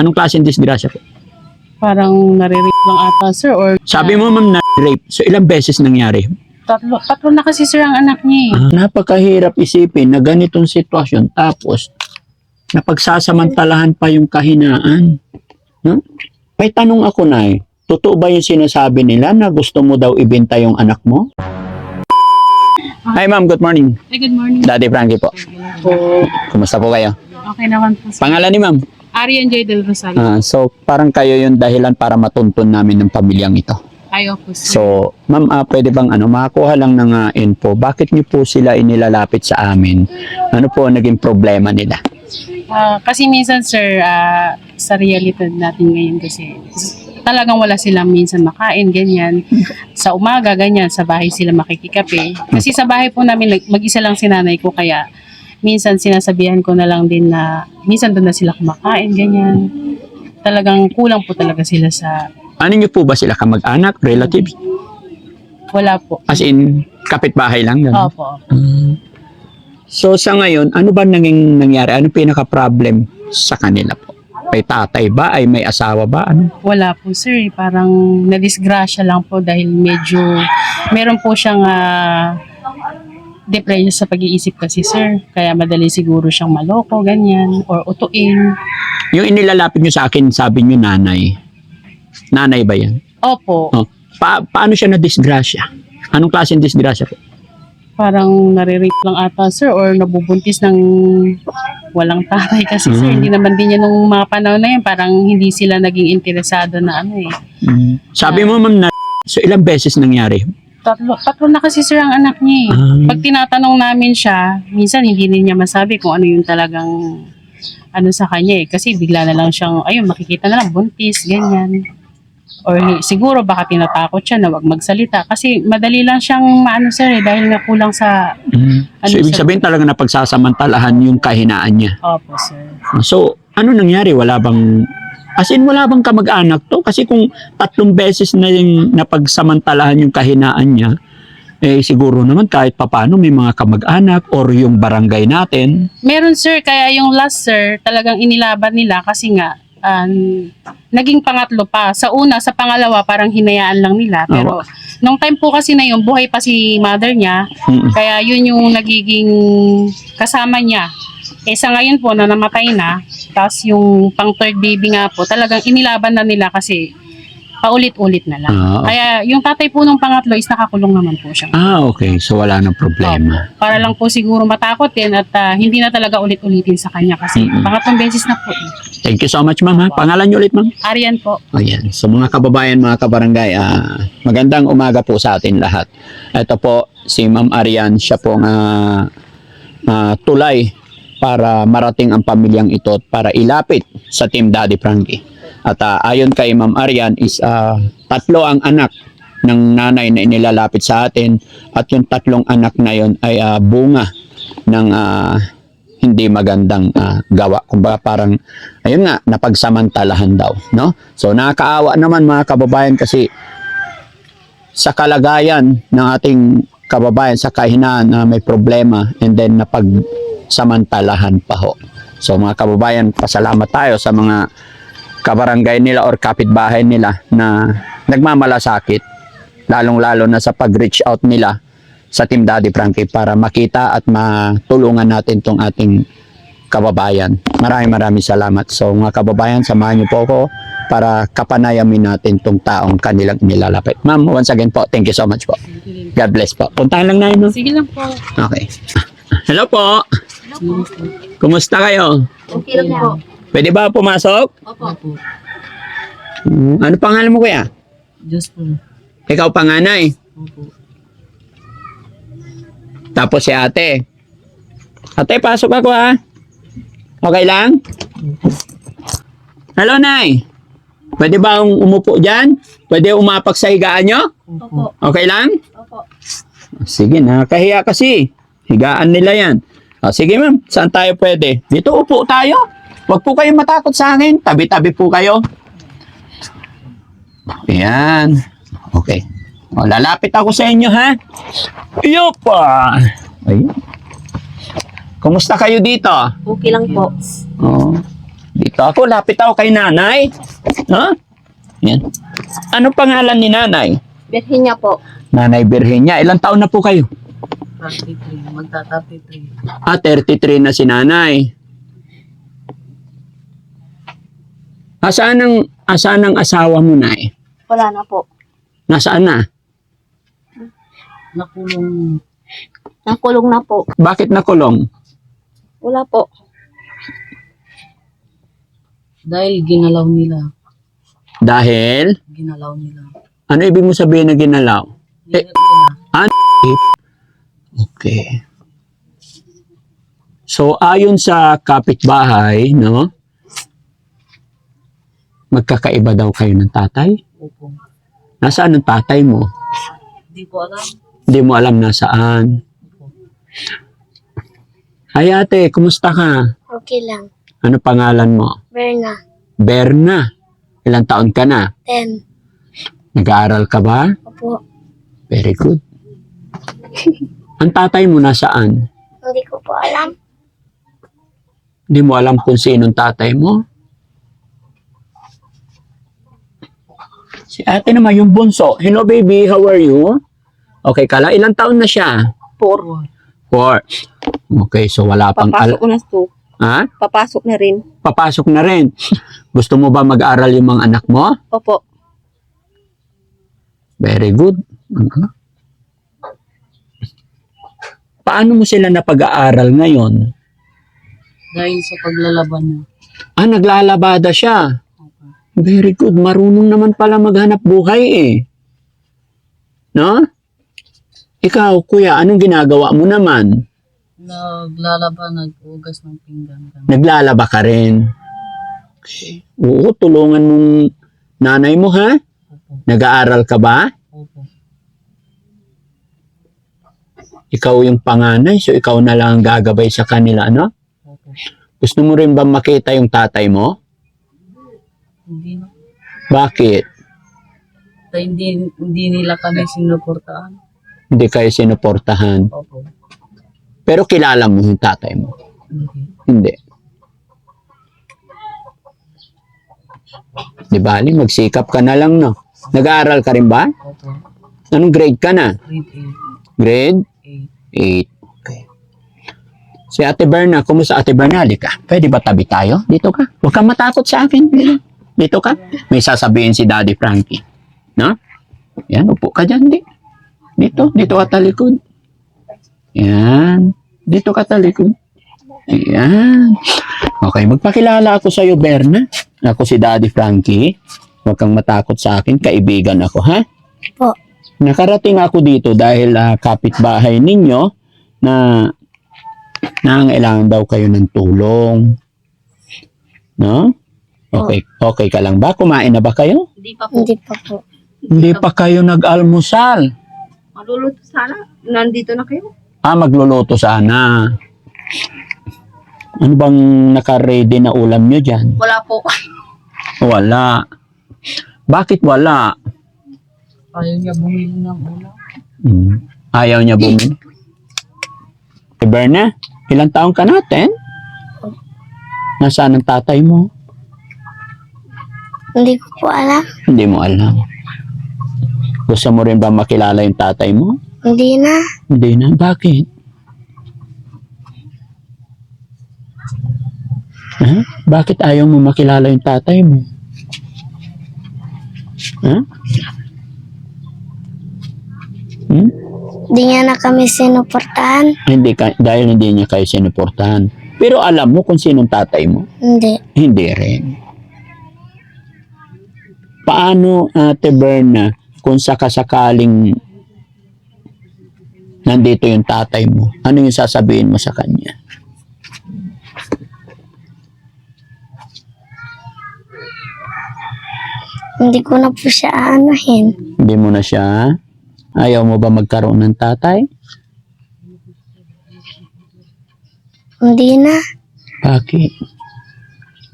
Anong klaseng disgrasya po? Parang nare-rape lang ata, sir. Or Sabi mo, ma'am, na rape. So, ilang beses nangyari? tatlo, tatlo na kasi, sir, ang anak niya eh. Ah, napakahirap isipin na ganitong sitwasyon. Tapos, napagsasamantalahan pa yung kahinaan. No? May tanong ako na eh. Totoo ba yung sinasabi nila na gusto mo daw ibenta yung anak mo? Hi ma'am, good morning. Ay, good morning Daddy Frankie po. po. Kumusta po kayo? Okay naman po, sir. Pangalan ni ma'am? Arian J. Del Rosario. Ah, so, parang kayo yung dahilan para matuntun namin ng pamilyang ito. Ayaw po, sir. So, ma'am, ah, pwede bang ano, makakuha lang ng ah, info, bakit niyo po sila inilalapit sa amin? Ano po ang naging problema nila? Ah, kasi minsan, sir, ah, sa realidad natin ngayon kasi talagang wala silang minsan makain, ganyan. Sa umaga, ganyan, sa bahay sila makikikape. Kasi sa bahay po namin, nag- mag-isa lang si nanay ko, kaya minsan sinasabihan ko na lang din na minsan doon na sila kumakain, ganyan. Talagang kulang po talaga sila sa Ano niyo po ba sila kamag-anak, relatives? wala po. As in, kapitbahay lang? ganun? Opo. Mm. So, sa ngayon, ano ba naging nangyari? Ano pinaka-problem sa kanila po? May tatay ba? Ay may asawa ba? Ano? Wala po sir, parang nadisgrasya lang po dahil medyo meron po siyang depression sa pag-iisip kasi sir. Kaya madali siguro siyang maloko, ganyan, or utuin. Yung inilalapit niyo sa akin, sabi niyo nanay. Nanay ba yan? Opo, Oh. Pa- paano siya na-disgrasya? Anong klaseng disgrasya po? parang nare-rape lang ata sir or nabubuntis ng walang tatay kasi sir. Mm. Hindi naman din yan nung mga panahon na yun, parang hindi sila naging interesado na ano eh. Sabi mo, ma'am, na so ilang beses nangyari? Tatlo, tatlo na kasi sir ang anak niya eh. Ah. Pag tinatanong namin siya, minsan hindi rin niya masabi kung ano yung talagang ano sa kanya eh. Kasi bigla na lang siyang, ayun, makikita na lang, buntis, ganyan. Or siguro baka tinatakot siya na wag magsalita. Kasi madali lang siyang maano sir eh, dahil nga kulang sa, Mm. Ano so, ibig sa- sabihin talaga na pagsasamantalahan yung kahinaan niya. opo sir. So, ano nangyari? Wala bang... As in, wala bang kamag-anak to? Kasi kung tatlong beses na yung napagsamantalahan yung kahinaan niya, eh siguro naman kahit papano may mga kamag-anak or yung barangay natin. Meron sir, kaya yung last sir, talagang inilaban nila kasi nga, um, naging pangatlo pa. Sa una, sa pangalawa, parang hinayaan lang nila. Pero, nung time po kasi na yun, buhay pa si mother niya, Mm. Kaya yun yung nagiging kasama niya. Eh sa ngayon po na namatay na, tapos yung pang third baby nga po, talagang inilaban na nila kasi paulit-ulit na lang. Ah, Kaya yung tatay po nung pangatlo is nakakulong naman po siya. ah, okay. So, wala nang problema. Para lang po siguro matakot din at ah, hindi na talaga ulit-ulitin sa kanya kasi Mm-mm. pangatlong beses na po. eh. Thank you so much, ma'am. Ha? Pangalan niyo ulit, ma'am? Arian po. Ayan. So mga kababayan, mga kabarangay, ah, magandang umaga po sa atin lahat. Ito po si Ma'am Arian, siya po ang ah, ah, tulay para marating ang pamilyang ito at para ilapit sa Team Daddy Frankie. At ah, ayon kay Ma'am Arian is ah, tatlo ang anak ng nanay na inilalapit sa atin at yung tatlong anak na yon ay ah, bunga ng ah, hindi magandang ah, gawa. Kumbaga parang ayun nga, napagsamantalahan daw, no? So nakakaawa naman mga kababayan kasi sa kalagayan ng ating kababayan sa kahinaan na may problema and then napagsamantalahan pa ho. So mga kababayan, pasalamat tayo sa mga kabarangay nila or kapitbahay nila na nagmamalasakit lalong-lalo na sa pag-reach out nila sa Team Daddy Frankie para makita at matulungan natin tong ating kababayan. Maraming maraming salamat. So mga kababayan, samahan niyo po ako para kapanayamin natin tong taong kanilang nilalapit. Ma'am, once again po, thank you so much po. God bless po. Puntahan lang namin. No? Sige lang po. Okay. Hello po. Kumusta kayo? Okay lang po. Pwede ba pumasok? Opo. Mm, Ano pangalan mo kuya? Diyos po. Ikaw panganay. Opo. Tapos si ate. Ate, pasok ako ha. Okay lang? Hello, Nay. Pwede ba akong umupo dyan? Pwede umapak sa higaan nyo? Opo. Okay lang? Opo. Sige, nakakahiya kasi. Higaan nila yan. O, sige ma'am, saan tayo pwede? Dito upo tayo. Huwag po kayong matakot sa akin. Tabi-tabi po kayo. Ayan. Okay. O, lalapit ako sa inyo, ha? Yopa! Ayun. Kumusta kayo dito? Okay lang po. Oo. Dito ako, lapit ako kay nanay. Ha? Yan. Ano pangalan ni nanay? Virginia po. Nanay Virginia. Ilang taon na po kayo? 33. Magta-33. Ah, 33 na si nanay. Asaan ang, asaan ang asawa mo, nay? Wala na po. Nasaan na? Nakulong. Nakulong na po. Bakit nakulong? Wala po. Dahil ginalaw nila. Dahil, Ginalaw nila. ano ibig mo sabihin na ginalaw? Eh, nila. Okay. So, ayon sa kapitbahay, no? Magkakaiba daw kayo ng tatay? Opo. Nasaan ang tatay mo? Hindi ko alam. Hindi mo alam nasaan. Ay ate, kumusta ka? Okay lang. Ano pangalan mo? Berna. Berna. Ilang taon ka na? 10. Nag-aaral ka ba? Opo. Very good. Ang tatay mo nasaan? Hindi ko po alam. Hindi mo alam kung sinong tatay mo? Si ate naman, yung bunso. Hello baby, how are you? Okay, kala, ilang taon na siya? Four. Four. Okay, so wala pang... Al- Papasok na to. ha? Papasok na rin. Papasok na rin. Gusto mo ba mag-aral yung mga anak mo? Opo. Very good. Mhm. Paano mo sila napag-aaral ngayon? Dahil sa paglalaban niya. Ah, naglalabada siya. Very good. Marunong naman pala maghanap buhay eh. No? Ikaw, kuya, anong ginagawa mo naman? Naglalaban, nag-ugas ng pinggan. Naglalaba ka rin. Okay. Oo, tulungan mong nanay mo ha? Nag-aaral ka ba? Ikaw yung panganay, so ikaw na lang ang gagabay sa kanila, ano? Opo. Gusto mo rin ba makita yung tatay mo? Hindi na. Bakit? Dahil hindi, hindi nila kami sinuportaan. Hindi kayo sinuportahan. Opo. Pero kilala mo yung tatay mo. Hindi. Hindi. Di bali, magsikap ka na lang, no? Nag-aaral ka rin ba? Opo. Anong grade ka na? Grade Grade 8. 8. Okay. Si Ate Berna, kumusta Ate Berna? Halika. Pwede ba tabi tayo? Dito ka. Huwag kang matakot sa akin. Dito ka. May sasabihin si Daddy Frankie. No? Yan, upo ka dyan. Di. Dito. Dito ka talikod. Yan. Dito ka talikod. Ayan. Okay, magpakilala ako sa iyo, Berna. Ako si Daddy Frankie. Huwag kang matakot sa akin. Kaibigan ako, ha? Po. Nakarating ako dito dahil ah, kapitbahay ninyo na nangailangan daw kayo ng tulong. No? Okay, okay ka lang ba? Kumain na ba kayo? Hindi pa po. Hindi pa po. Hindi pa kayo nag-almusal. Maluluto sana. Nandito na kayo. Ah, magluluto sana. Ano bang naka-ready na ulam nyo dyan? Wala po. Wala. Bakit wala? Ayaw niya bumili ng ulam. Hmm. Ayaw niya bumili. Eh, Berna, ilang taong ka natin? Nasaan ang tatay mo? Hindi ko po alam. Hindi mo alam. Gusto mo rin ba makilala yung tatay mo? Hindi na. Hindi na. Bakit? Ha? Bakit ayaw mo makilala yung tatay mo? Ha? Hmm? Hindi niya na kami sinuportahan. Hindi ka, dahil hindi niya kayo sinuportahan. Pero alam mo kung sinong tatay mo? Hindi. Hindi rin. Paano, Ate Berna, kung sakasakaling nandito yung tatay mo, ano yung sasabihin mo sa kanya? Hindi ko na po siya aanahin. Hindi mo na siya? Ayaw mo ba magkaroon ng tatay? Hindi na. Bakit?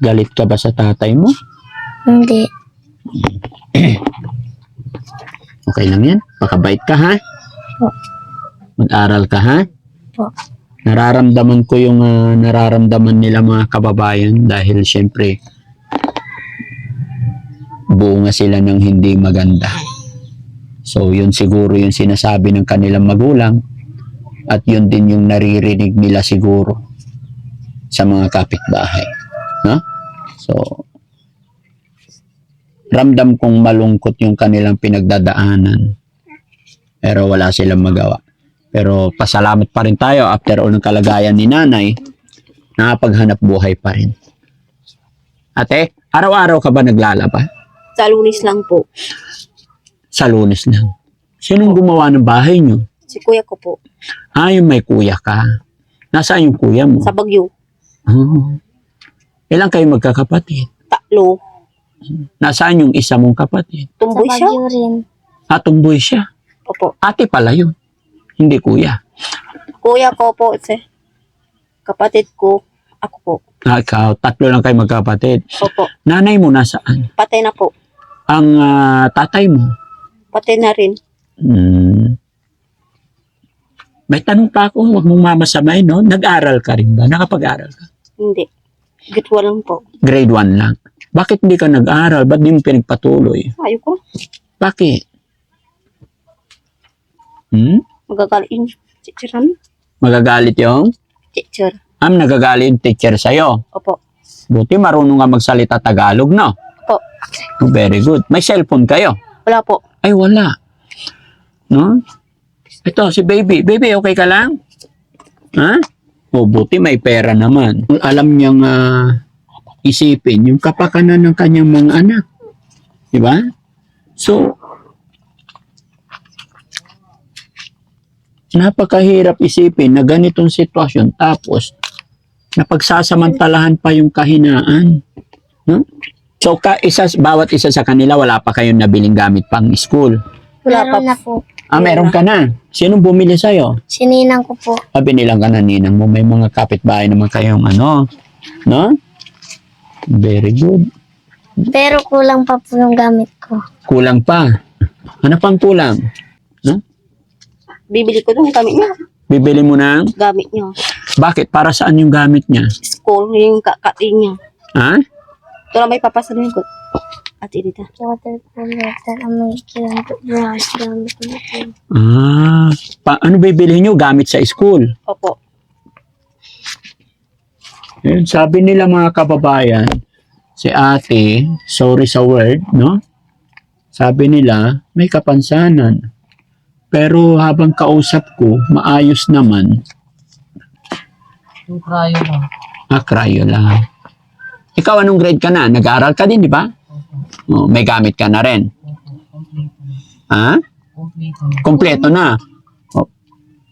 Galit ka ba sa tatay mo? Hindi. Okay lang yan. Pakabait ka ha? Po. Mag-aral ka ha? Po. nararamdaman ko yung ah, nararamdaman nila mga kababayan dahil syempre bunga sila ng hindi maganda. So, yun siguro yung sinasabi ng kanilang magulang at yun din yung naririnig nila siguro sa mga kapitbahay. No? So, ramdam kong malungkot yung kanilang pinagdadaanan. Pero wala silang magawa. Pero pasalamat pa rin tayo after all ng kalagayan ni nanay, nakapaghanap buhay pa rin. Ate, araw-araw ka ba naglalaba? Sa lunis lang po. Sa lunes lang. Sinong gumawa ng bahay nyo? Si kuya ko po. Ah, yung may kuya ka. Nasaan yung kuya mo? Sa Bagyo. Oh. Ilang kayo magkakapatid? Taklo. Nasaan yung isa mong kapatid? Sa Tumboy siya. Baguio rin. Ah, tumboy siya. Opo. Ate pala yun. Hindi kuya. Kuya ko po. Si kapatid ko. Ako po. Ah, ikaw, tatlo lang kayo magkapatid. Opo. Nanay mo nasaan? Patay na po. Ang ah, tatay mo? Patay na rin. Hmm. May tanong pa ako, huwag mong mamasamay, no? Nag-aral ka rin ba? Nakapag-aral ka? Hindi. Gitwa lang po. Grade 1 lang. Bakit hindi ka nag-aral? Ba't di mo pinagpatuloy? Ayoko. Bakit? Hmm? Magagaling. Teacher namin. Magagalit yung? Teacher. Am, nagagalit yung teacher sa'yo. Opo. Buti marunong ka magsalita Tagalog, no? Opo. Oh, very good. May cellphone kayo? Wala po. Ay, wala. No? Ito, si baby. Baby, okay ka lang? Ha? O, buti may pera naman. Alam niyang ah, isipin yung kapakanan ng kanyang mga anak. Di ba? So, napakahirap isipin na ganitong sitwasyon tapos napagsasamantalahan pa yung kahinaan. No? So, ka, isa, bawat isa sa kanila, wala pa kayong nabiling gamit pang school. Wala Meron pa. na po. Ah, meron ka na. Sinong bumili sa'yo? Sininang ko po. Ah, binilang ka na ninang mo. May mga kapitbahay naman kayong ano. No? Very good. Pero kulang pa po yung gamit ko. Kulang pa. Ano pang kulang? Bibili ko dun gamit niya. Bibili mo ng... Gamit niya. Bakit? Para saan yung gamit niya? School. Yung kakain niya. Ha? Ito lang may papasanin ko. At dito. Water cooler, may kilang brush, gamit ko po. Ah, pa, ano bibili nyo? Gamit sa school. Opo. Yun, sabi nila mga kababayan, si ate, sorry sa word, no? Sabi nila, may kapansanan. Pero habang kausap ko, maayos naman, Yung krayo lang. ah, cryo lang. Ikaw, anong grade ka na? Nag-aaral ka din, di ba? Oh, may gamit ka na rin. Ha? Kompleto na. Oh,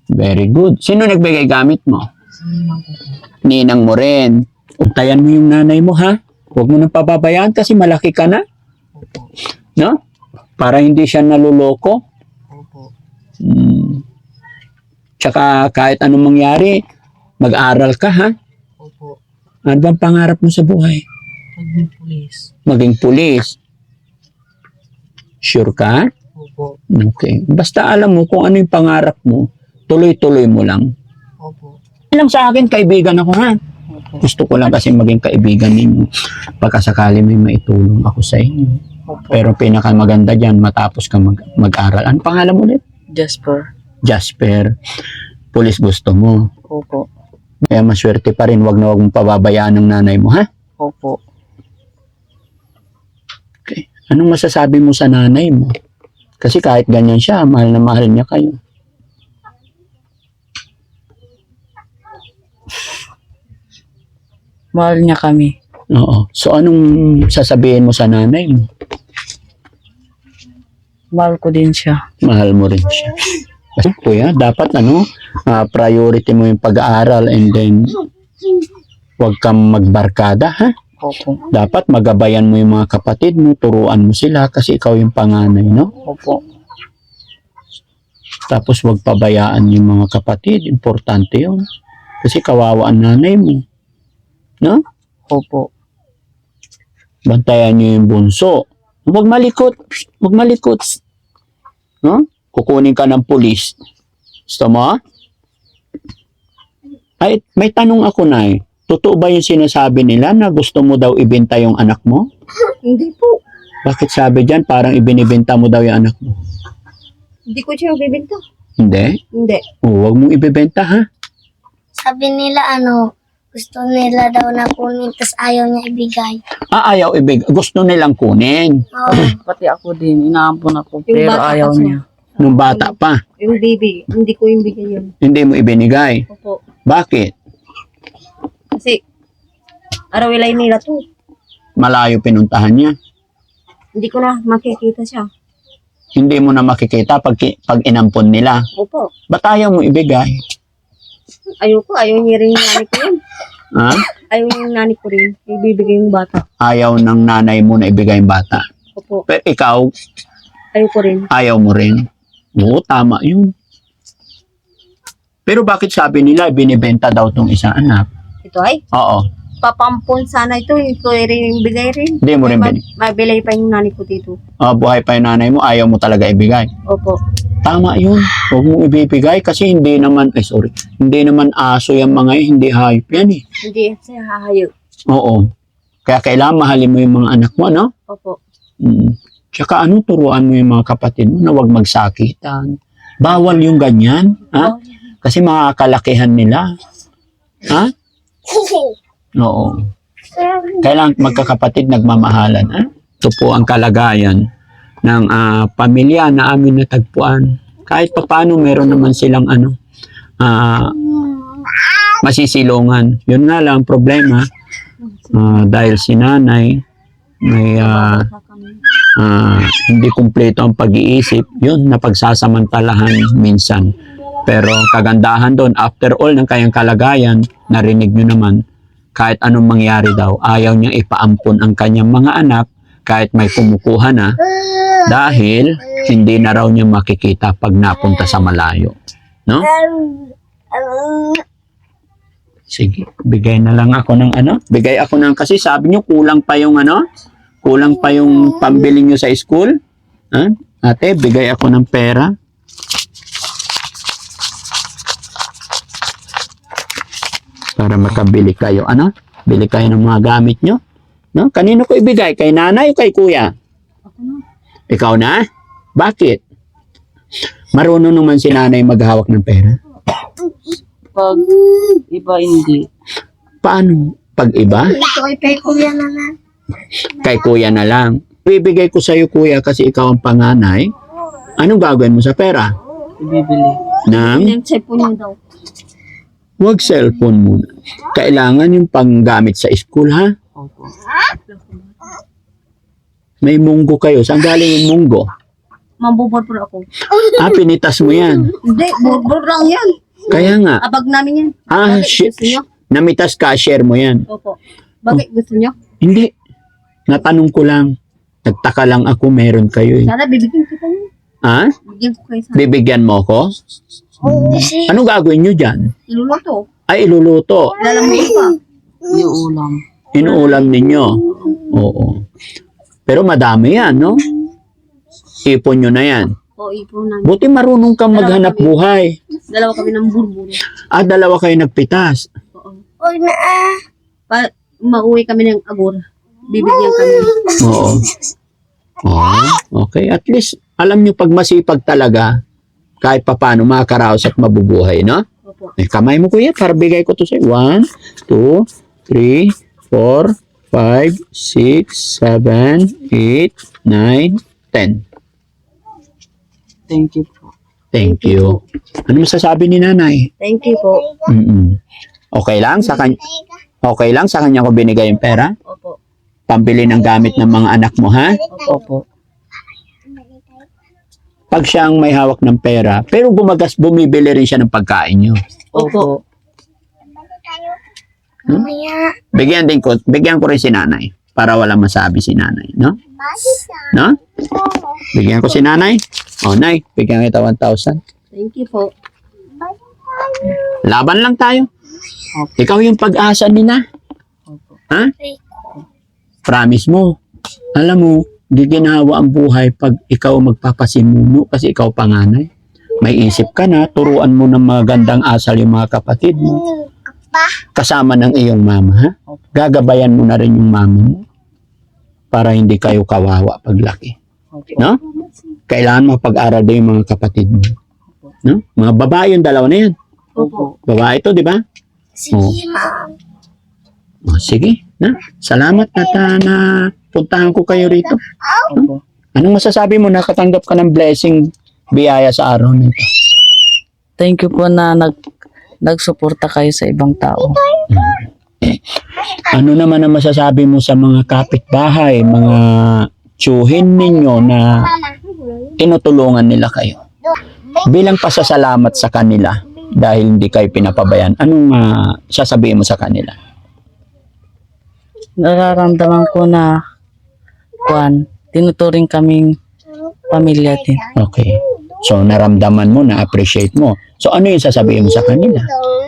very good. Sino nagbigay gamit mo? Ninang mo rin. Utayan mo yung nanay mo, ha? Huwag mo nang pababayaan kasi malaki ka na. No? Para hindi siya naluloko. Hmm. Tsaka kahit anong mangyari, mag-aral ka, ha? Ano bang pangarap mo sa buhay? Maging pulis. Maging pulis. Sure ka? Opo. Okay. Basta alam mo kung ano yung pangarap mo, tuloy-tuloy mo lang. Opo. Lang sa akin, kaibigan ako, ha? Opo. Gusto ko lang kasi maging kaibigan ninyo. Pagkasakali may maitulong ako sa inyo. Opo. Pero pinakamaganda dyan, matapos ka mag- mag-aral. Ano pangalan mo ulit? Jasper. Jasper. Pulis gusto mo. Opo. Kaya maswerte pa rin, wag na wag mong pababayaan ng nanay mo, ha? Opo. Okay. Anong masasabi mo sa nanay mo? Kasi kahit ganyan siya, mahal na mahal niya kayo. Mahal niya kami. Oo. So, anong sasabihin mo sa nanay mo? Mahal ko din siya. Mahal mo rin siya. Kasi, kuya, dapat ano, ah, priority mo yung pag-aaral and then huwag kang magbarkada, ha? Opo. Dapat magabayan mo yung mga kapatid mo, turuan mo sila kasi ikaw yung panganay, no? Opo. Tapos huwag pabayaan yung mga kapatid. Importante yun. Kasi kawawa ang nanay mo. No? Opo. Bantayan nyo yung bunso. Huwag malikot. Huwag malikot. No? Kukunin ka ng pulis. Gusto mo? Ay, may tanong ako na eh. Totoo ba yung sinasabi nila na gusto mo daw ibenta yung anak mo? Hindi po. Bakit sabi dyan parang ibinibenta mo daw yung anak mo? Hindi ko siya bibigta. Hindi. Hindi. Oh, huwag mong ibibenta ha. Sabi nila ano, gusto nila daw na kunin, tapos ayaw niya ibigay. Ah, ayaw ibig. Gusto nilang kunin. Oo. Pati ako din, inaampon ako, Yung pero bata ayaw kasi. niya. Nung bata pa. Yung baby, hindi ko yung bigay yun. Hindi mo ibinigay. Opo. Bakit? Kasi, arawilay nila to. Malayo pinuntahan niya. Hindi ko na makikita siya. Hindi mo na makikita pag, pag inampon nila. Opo. Ba't ayaw mo ibigay? Ayaw ko, ayaw niya rin yung nanay ko yun. Ha? Ayaw niya yung nanay ko rin. Ibibigay yung bata. Ayaw ng nanay mo na ibigay yung bata. Opo. Pero ikaw, Ayaw ko rin. ayaw mo rin. Oo, tama yun. Pero bakit sabi nila binibenta daw tong isang anak? Ito ay, Oo. papampon sana ito. Ito rin yung bigay rin. Hindi mo rin Ma- bin. Mabilay pa yung nanay ko dito. Ah, buhay pa yung nanay mo, ayaw mo talaga ibigay. Opo. Tama yun. Huwag mong ibibigay kasi hindi naman, ay sorry, hindi naman aso yung mga yun, hindi hayop yan eh. Hindi siya hahayo. Oo. Kaya kailangan mahalin mo yung mga anak mo, no? Opo. Mm. Tsaka ano, turuan mo yung mga kapatid mo na huwag magsakitan. Bawal yung ganyan. Ha? Kasi makakalakihan nila. Ha? Oo. Kailangan magkakapatid nagmamahalan. Ha? Ito po ang kalagayan ng ah, pamilya na amin natagpuan. Kahit papano meron naman silang ano, ah, masisilungan. Yun nga lang problema ah, dahil si nanay may ah, ah, hindi kumpleto ang pag-iisip, yun, napagsasamantalahan minsan. Pero kagandahan doon, after all ng kayang kalagayan, narinig nyo naman, kahit anong mangyari daw, ayaw niyang ipaampon ang kanyang mga anak kahit may kumukuha na dahil hindi na raw niya makikita pag napunta sa malayo. No? Sige, bigay na lang ako ng ano? Bigay ako ng kasi sabi niyo kulang pa yung ano? Kulang pa yung pambili niyo sa school? Ha? Ate, bigay ako ng pera. Para makabili kayo. Ano? Bili kayo ng mga gamit nyo. No? Kanino ko ibigay? Kay nanay o kay kuya? Ikaw na? Bakit? Marunong naman si nanay maghawak ng pera. Pag iba hindi. Paano? Pag iba? Ito ay kay kuya naman. Kay kuya na lang. Bibigay ko sa'yo kuya kasi ikaw ang panganay. Anong gagawin mo sa pera? Ibibili. Nang Yung cellphone niya daw. wag cellphone muna. Kailangan yung panggamit sa school ha. Opo. May munggo kayo. Saan galing yung munggo? Mambubor po ako. Ah, pinitas mo yan. Hindi, burbur lang yan. Kaya nga. Abag namin yan. Ah, Bakit gusto niyo? Namitas ka, share mo yan. Opo. Bakit gusto niyo? Hindi. Natanong ko lang. Nagtaka lang ako meron kayo eh. Sana bibigyan kita niyo. Ha? Bigyan ko kayo sana. Bibigyan mo ko? Kasi Ano gagawin nyo dyan? Iluluto. Ay, iluluto. Lalamuin pa. Yung ulam. Inuulam ninyo. Oo. Pero madami yan, no? Ipon nyo na yan. O, ipon namin. Buti marunong kang maghanap buhay. Dalawa kami ng burbur. Ah, dalawa kayo nagpitas. Oo. Huwag na ah. Pa, mauwi kami ng agor. Bibigyan kami. Oo. Oo. Okay. At least, alam nyo, pag masipag talaga, kahit papano makakaraos at mabubuhay, no? Opo. Eh, kamay mo kuya, para bigay ko to sa'yo. One, two, three, four, five, six, seven, eight, nine, ten. Thank you po. Thank you. Ano masasabi ni nanay? Thank you po. Mm-mm. Okay lang sa kanya. Okay lang sa kanya ko binigay yung pera? Pambili ng gamit ng mga anak mo, ha? Opo. Pag siyang may hawak ng pera, pero gumagas, bumibili rin siya ng pagkain niyo. Opo. Mamaya. Bigyan din ko, bigyan ko rin si nanay para wala masabi si nanay, no? No? Bigyan ko si nanay. O, nay, bigyan kita 1,000. Thank you po. Laban lang tayo. Ikaw yung pag-asa nila. Opo. Ha? Promise mo. Alam mo, di ginawa ang buhay pag ikaw magpapasimuno kasi ikaw panganay. May isip ka na, turuan mo ng magandang asal yung mga kapatid mo. kasama ng iyong mama, ha? Gagabayan mo na rin yung mama mo para hindi kayo kawawa paglaki. No? Kailangan mapag-aral din yung mga kapatid mo. No? Mga babae yung dalawa na yan. Opo. Babae to, di ba? Sige, ma'am. O, sige, na. Salamat at ah, na puntahan ko kayo rito. Opo. Anong masasabi mo? Nakatanggap ka ng blessing biyaya sa araw na ito. Thank you po na nag nagsuporta kayo sa ibang tao. Ano naman ang masasabi mo sa mga kapitbahay, mga tsuhin ninyo na tinutulungan nila kayo? Bilang pasasalamat sa kanila dahil hindi kayo pinapabayan, anong ah, sasabihin mo sa kanila? Nararamdaman ko na kuan, tinuturing kaming pamilya din. Okay. So, naramdaman mo, na-appreciate mo. So, ano yung sasabihin mo sa kanila? Tayo.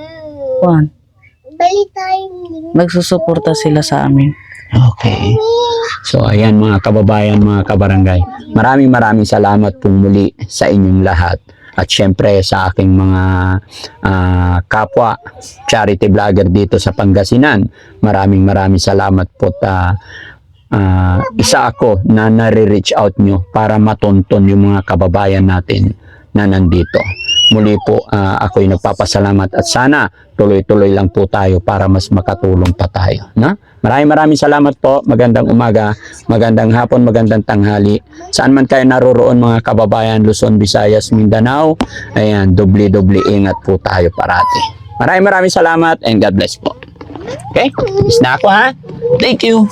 nagsusuporta sila sa amin. Okay. So, ayan mga kababayan, mga kabarangay. Maraming maraming salamat po muli sa inyong lahat. At syempre sa aking mga ah, kapwa charity vlogger dito sa Pangasinan. Maraming maraming salamat po. ta ah, isa ako na nare-reach out nyo para matonton yung mga kababayan natin na nandito. Muli po ah, ako'y nagpapasalamat at sana tuloy-tuloy lang po tayo para mas makatulong pa tayo. Na? Maraming maraming salamat po. Magandang umaga, magandang hapon, magandang tanghali. Saan man kayo naroroon mga kababayan, Luzon, Visayas, Mindanao. Ayan, doble-doble ingat po tayo parati. Maraming maraming salamat and God bless po. Okay? Is na ako ha? Thank you.